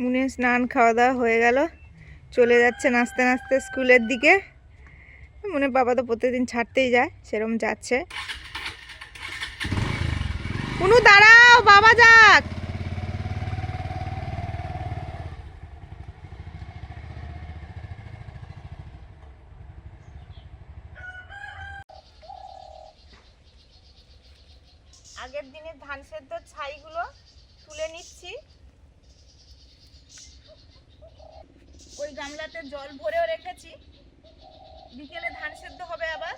মুনে স্নান খাওয়া দাওয়া হয়ে গেল। চলে যাচ্ছে নাচতে নাচতে স্কুলের দিকে। মনে বাবা তো প্রতিদিন ছাড়তেই যায় সেরকম যাচ্ছে। কুনু দাঁড়াও, বাবা যাক। আগের দিনের ধান সেদ্ধ ছাইগুলো তুলে নিচ্ছি ওই গামলাতে জল ভরেও রেখেছি। বিকেলে ধান সেদ্ধ হবে আবার।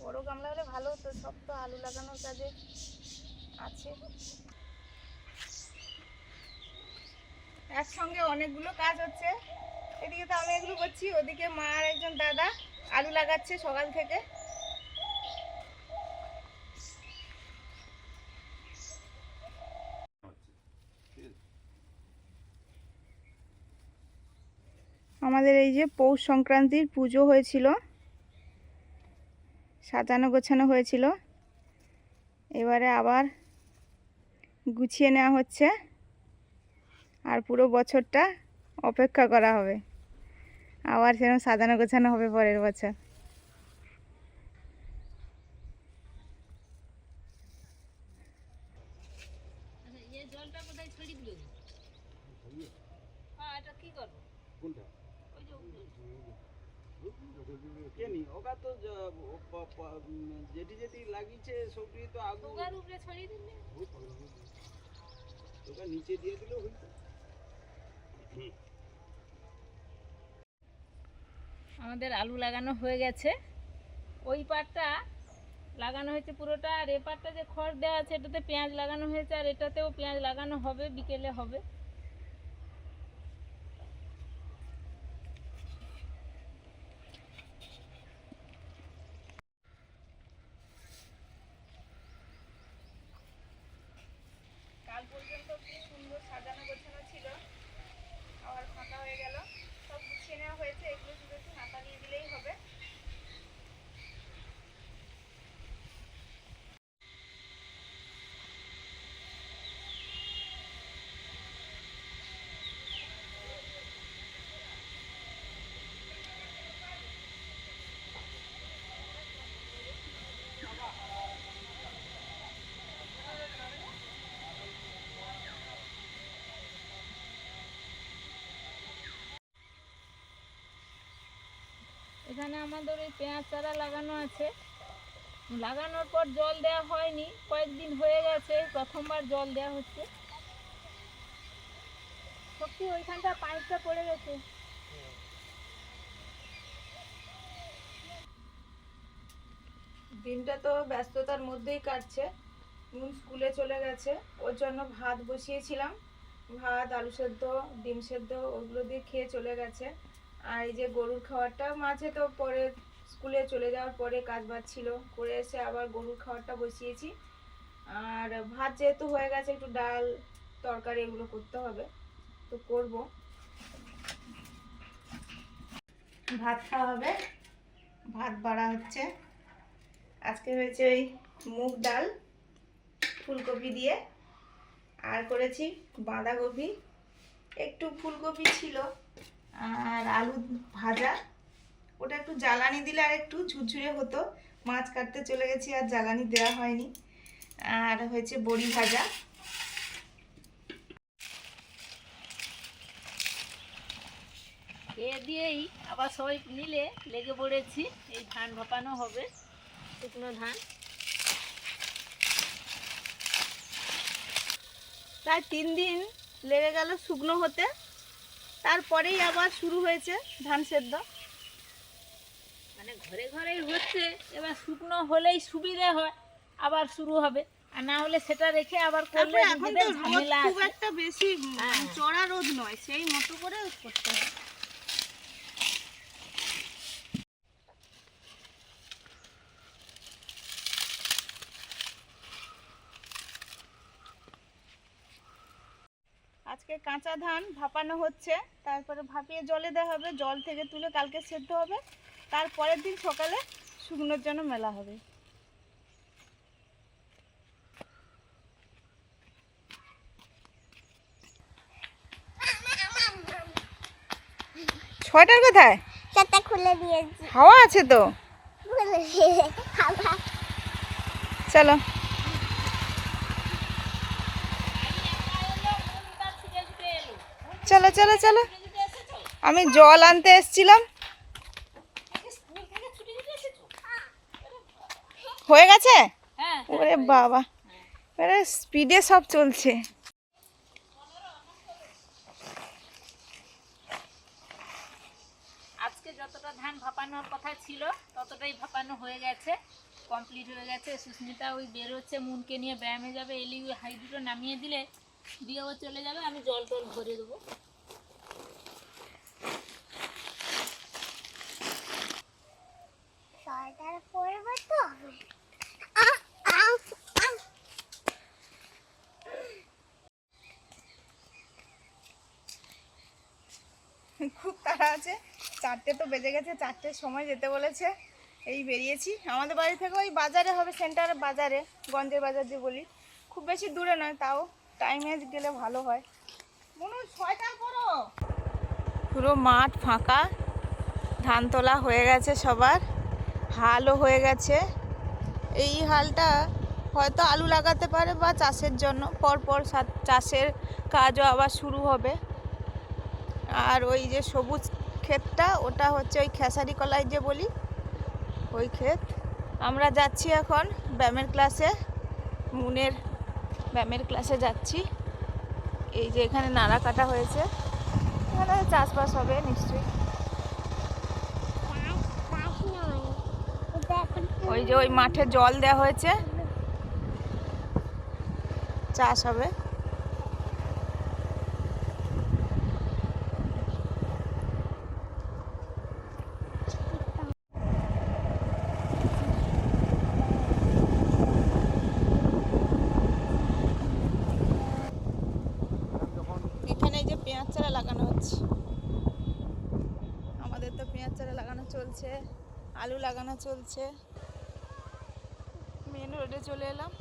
বড় গামলা হলে ভালো হতো, সব তো আলু লাগানোর কাজে আছে। একসঙ্গে অনেকগুলো কাজ হচ্ছে। এদিকে তো আমি এগুলো করছি, ওদিকে মা আর একজন দাদা আলু লাগাচ্ছে সকাল থেকে। আমাদের এই যে পৌষ সংক্রান্তির পুজো হয়েছিল সাজানো গোছানো হয়েছিল। এবারে আবার গুছিয়ে নেওয়া হচ্ছে আর পুরো বছরটা অপেক্ষা করা হবে। আবার সেরকম সাজানো গোছানো হবে পরের বছর। জলটা কোথায় ছড়িয়ে দিল? হ্যাঁ এটা কি করব? কোনটা? আমাদের আলু লাগানো হয়ে গেছে। ওই পাটটা লাগানো হয়েছে পুরোটা আর এ পাটটা যে খড় দেওয়া আছে এটাতে পেঁয়াজ লাগানো হয়েছে আর এটাতেও পেঁয়াজ লাগানো হবে বিকেলে হবে কাল পর্যন্ত কি সুন্দর সাজানো গোছানো ছিল আবার ফাঁকা হয়ে গেল সব গুছিয়ে নেওয়া হয়েছে এগুলো শুধু একটু হাতা দিয়ে দিলেই হবে এখানে আমাদের ওই পেঁয়াজ চারা লাগানো আছে। লাগানোর পর জল দেওয়া হয়নি, কয়েকদিন হয়ে গেছে, প্রথমবার জল দেওয়া হচ্ছে। সত্যি ওইখানটা পাইপটা পড়ে গেছে। দিনটা তো ব্যস্ততার মধ্যেই কাটছে। নুন স্কুলে চলে গেছে, ওর জন্য ভাত বসিয়েছিলাম। ভাত, আলু সেদ্ধ, ডিম সেদ্ধ, ওগুলো দিয়ে খেয়ে চলে গেছে। আর এই যে গরুর খাবারটা মাঝে তো পরে স্কুলে চলে যাওয়ার পরে কাজ বাজ ছিল, করে এসে আবার গরুর খাবারটা বসিয়েছি। আর ভাত যেহেতু হয়ে গেছে, একটু ডাল তরকারি এগুলো করতে হবে, তো করব। ভাত খাওয়া হবে, ভাত বাড়া হচ্ছে। আজকে হয়েছে ওই মুগ ডাল, ফুলকপি দিয়ে। আর করেছি বাঁধাকপি, একটু ফুলকপি ছিল। আর আলু ভাজা, ওটা একটু জ্বালানি দিলে আর একটু ঝুরঝুরে হতো। মাছ কাটতে চলে গেছি, আর জ্বালানি দেওয়া হয়নি। আর হয়েছে বড়ি ভাজা। এ দিয়েই আবার সবাই মিলে লেগে পড়েছি। এই ধান ভাপানো হবে, শুকনো ধান। প্রায় তিন দিন লেগে গেল শুকনো হতে। তারপরেই আবার শুরু হয়েছে ধান সেদ্ধ। মানে ঘরে ঘরেই হচ্ছে এবার শুকনো হলেই সুবিধে হয় আবার শুরু হবে। আর না হলে সেটা রেখে আবার করলে এখন তো ঝামেলা খুব একটা বেশি হ্যাঁ। চড়া রোদ নয় সেই মতো করে করতে হবে আজকে কাঁচা ধান ভাপানো হচ্ছে তারপরে ভাপিয়ে জলে দেওয়া হবে জল থেকে তুলে কালকে সেদ্ধ হবে তারপরের দিন সকালে শুকনোর জন্য মেলা হবে। ছয়টার কোথায়? চারটা খুলে দিয়েছি। হাওয়া আছে তো? চলো। চলো চলো চলো। আমি জল আনতে এসেছিলাম। হয়ে গেছে? ওরে বাবা। আরে স্পিডে সব চলছে। আজকে যতটা ধান ভাপানোর কথা ছিল, ততটাই ভাপানো হয়ে গেছে কমপ্লিট হয়ে গেছে। সুস্মিতা ওই বেরোচ্ছে, মুনকে নিয়ে ব্যায়ামে যাবে, এলি ওই হাই দুটো নামিয়ে দিলে দিয়ে ও চলে যাবে আমি জল টল ভরে দেবো। সোয়েটার পরবো তো। খুব তাড়া আছে। চারটে তো বেজে গেছে চারটের সময় যেতে বলেছে। এই বেরিয়েছি। আমাদের বাড়ি থেকে ওই বাজারে হবে সেন্টারে বাজারে গঞ্জের বাজার যে বলি। খুব বেশি দূরে নয় তাও টাইমে গেলে ভালো হয়। পুরো মাঠ ফাঁকা ধান তোলা হয়ে গেছে সবার হালও হয়ে গেছে। এই হালটা হয়তো আলু লাগাতে পারে বা চাষের জন্য পরপর চাষের কাজও আবার শুরু হবে। আর ওই যে সবুজ ক্ষেতটা ওটা হচ্ছে ওই খেসারি কলাই যে বলি ওই ক্ষেত। আমরা যাচ্ছি এখন ব্যায়ামের ক্লাসে মুনের ব্যায়ামের ক্লাসে যাচ্ছি। এই যে এখানে নাড়া কাটা হয়েছে। এখানে চাষবাস হবে নিশ্চয়ই। ওই যে ওই মাঠে জল দেওয়া হয়েছে। চাষ হবে এখানে এই যে পেঁয়াজ চারা লাগানো হচ্ছে আমাদের তো পেঁয়াজ চারা লাগানো চলছে আলু লাগানো চলছে। মেন রোডে চলে এলাম।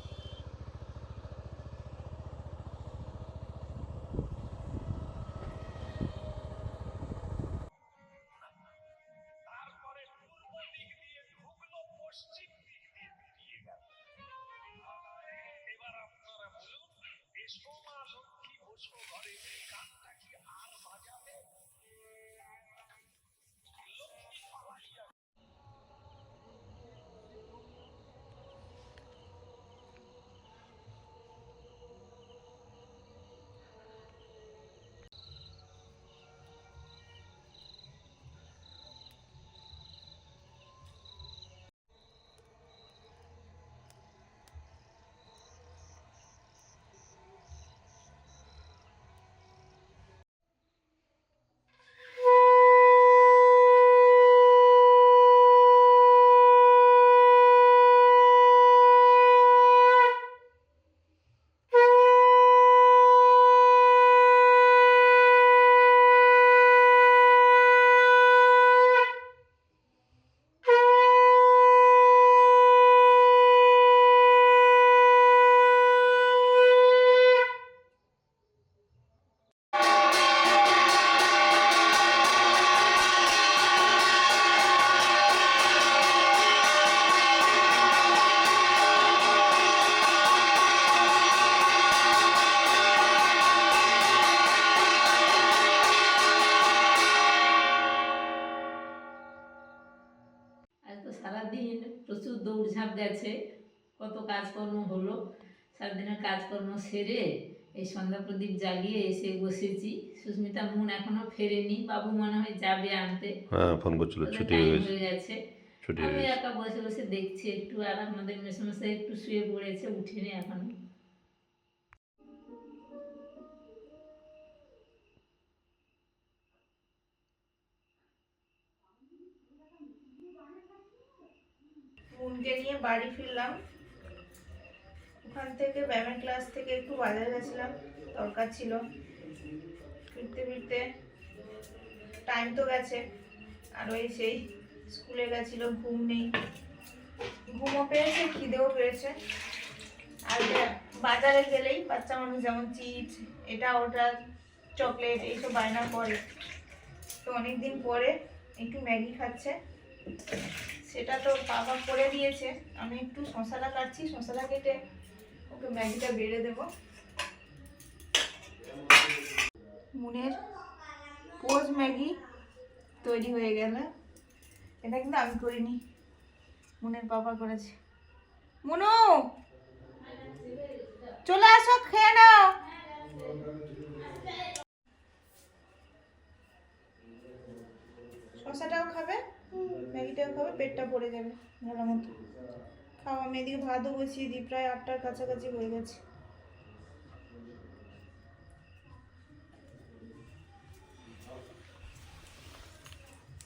কাজকর্ম সেরে এই সন্ধ্যা প্রদীপ জ্বালিয়ে এসে বসেছি। সুস্মিতা মুন এখনও ফেরেনি বাবু মনে হয় যাবে আনতে। হ্যাঁ ফোন করছিল ছুটি হয়ে গেছে। হয়ে গেছে। ছুটি আমি হয়ে গেছে। একা বসে বসে দেখছি একটু আর আমাদের মেসমশাই একটু শুয়ে পড়েছে উঠেনি এখনও। বোনকে নিয়ে বাড়ি ফিরলাম। ওখান থেকে ব্যায়ামের ক্লাস থেকে একটু বাজারে গেছিলাম, দরকার ছিল। ফিরতে ফিরতে টাইম তো গেছে, আর ওই সেই স্কুলে গেছিল, ঘুম নেই। ঘুমও পেয়েছে, খিদেও পেয়েছে। আর বাজারে গেলেই বাচ্চা মানুষ যেমন চিপস, এটা, ওটা চকলেট এইসব বায়না করে। তো অনেকদিন পরে একটু ম্যাগি খাচ্ছে। সেটা তো বাবা করে দিয়েছে। আমি একটু শশাটা কাটছি শশাটা কেটে ওকে ম্যাগিটা বেড়ে দেব। মুনের পোজ ম্যাগি তৈরি হয়ে গেল। এটা কিন্তু আমি করিনি। মুনের বাবা করেছে। মুনু! চলে আসো, খেয়ে নাও। শশাটাও খাবে, ম্যাগিটাও খাবে, পেটটা ভরে যাবে ভালো মতো। খাওয়া আমি এদিকে ভাতও বসিয়ে দিই প্রায় আটটার কাছাকাছি হয়ে গেছে।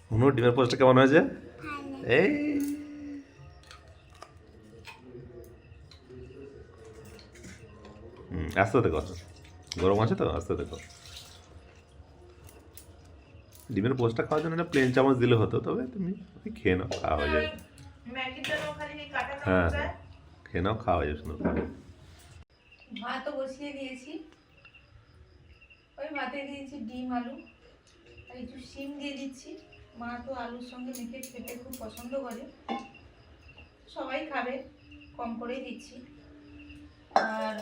হুনুর ডিমের পোস্টটা কেমন হয়েছে? এই। হুম আস্তে দেখো গরম আছে তো আস্তে দেখো। ডিমের পোস্টটা খাওয়ার জন্য প্লেন চামচ দিলে হতো তবে তুমি খেয়ে নাও খাওয়া হয়ে যাবে। হ্যাঁ খেয়ে নাও খাওয়া যাবে সুন্দর করে। ভাতও বসিয়ে দিয়েছি। ওই ভাতে দিয়েছি ডিম আলু আর একটু শিম দিয়ে দিচ্ছি। মা তো আলুর সঙ্গে মেখে খেতে খুব পছন্দ করে। সবাই খাবে কম করেই দিচ্ছি। আর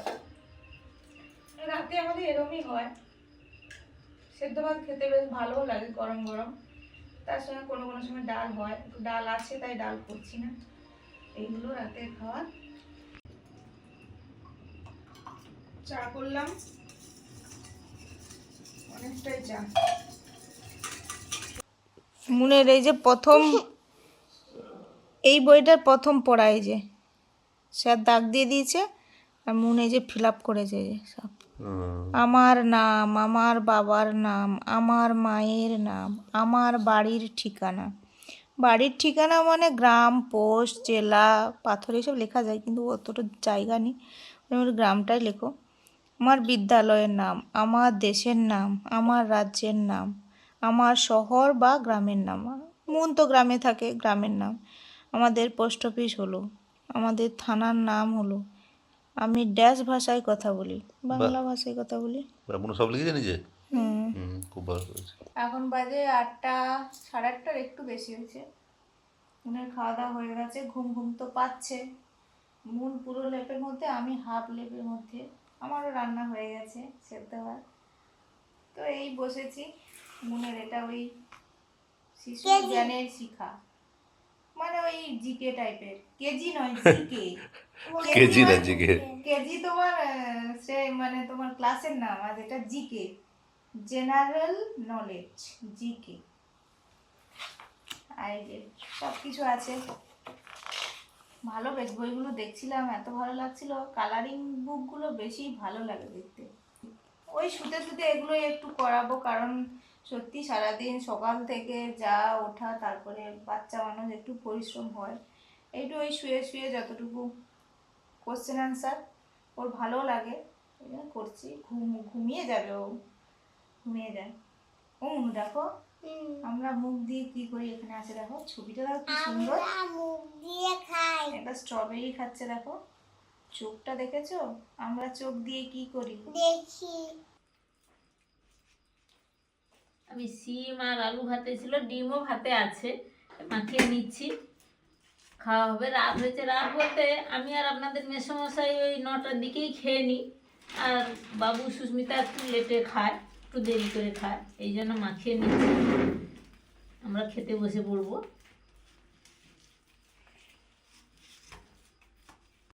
রাতে আমাদের এরমই হয়। সেদ্ধ ভাত খেতে বেশ ভালোও লাগে গরম গরম। তার সঙ্গে কোনো কোনো সময় ডাল হয় ডাল আছে তাই ডাল করছি না। এইগুলো রাতে খাওয়ার চা করলাম। অনেকটাই চা। মুনের এই যে প্রথম, এই বইটার প্রথম পড়া এই যে। স্যার দাগ দিয়ে দিয়েছে, আর মুন এই যে ফিল আপ করেছে সব। আমার নাম, আমার বাবার নাম, আমার মায়ের নাম, আমার বাড়ির ঠিকানা। বাড়ির ঠিকানা মানে গ্রাম, পোস্ট, জেলা, পাথর এসব লেখা যায়, কিন্তু অতটা জায়গা নেই। গ্রামটাই লেখো। আমার বিদ্যালয়ের নাম, আমার দেশের নাম, আমার রাজ্যের নাম, আমার শহর বা গ্রামের নাম। মন তো গ্রামে থাকে, গ্রামের নাম। আমাদের পোস্ট অফিস হলো, আমাদের থানার নাম হলো আমি ড্যাশ ভাষায় কথা বলি বাংলা ভাষায় কথা বলি। আপনার সব লিখেছে নিজে? হুম। হুম খুব ভালো এখন বাজে আটটা সাড়ে আটটার একটু বেশি হয়েছে। মুনের খাওয়া দাওয়া হয়ে গেছে ঘুম ঘুম তো পাচ্ছে। মুন পুরো লেপের মধ্যে আমি হাফ লেপের মধ্যে। আমারও রান্না হয়ে গেছে সেদ্ধ ভাত। তো এই বসেছি মনের এটা ওই শিশু জ্ঞানের শিখা। মানে ওই জিকে টাইপের কেজি নয় জিকে কেজি না জিকে কেজি তোমার সে মানে তোমার ক্লাসের নাম আর এটা জিকে জেনারেল নলেজ জিকে এই সব কিছু আছে। ভালো বেশ বইগুলো দেখছিলাম এত ভালো লাগছিল। কালারিং বুকগুলো বেশি ভালো লাগে দেখতে। ওই শুতে শুতে এগুলো একটু করাবো কারণ সত্যি সারাদিন সকাল থেকে যা ওঠা তারপরে বাচ্চা মানুষ একটু পরিশ্রম হয়। একটু ওই শুয়ে শুয়ে যতটুকু কোশ্চেন আনসার ওর ভালো লাগে করছি। ঘুম ঘুমিয়ে যাবে ও। ঘুমিয়ে যায়। ও দেখো আমরা মুখ দিয়ে কি করি এখানে আছে দেখো ছবিটা দেখো কি সুন্দর। আমরা মুখ দিয়ে খাই। একটা স্ট্রবেরি খাচ্ছে দেখো। চোখটা দেখেছ? আমরা চোখ দিয়ে কি করি? দেখি। আমি সিম আর আলু ভাতে ছিল, ডিমও ভাতে আছে, মাখিয়ে নিচ্ছি। খাওয়া হবে রাত হয়েছে, রাত বলতে আমি আর আপনাদের মেসমশাই ওই নটার দিকেই খেয়ে নিই। আর বাবু সুস্মিতা একটু লেটে খায়, একটু দেরি করে খায়, এই জন্য মাখিয়ে নিচ্ছি। আমরা খেতে বসে পড়ব।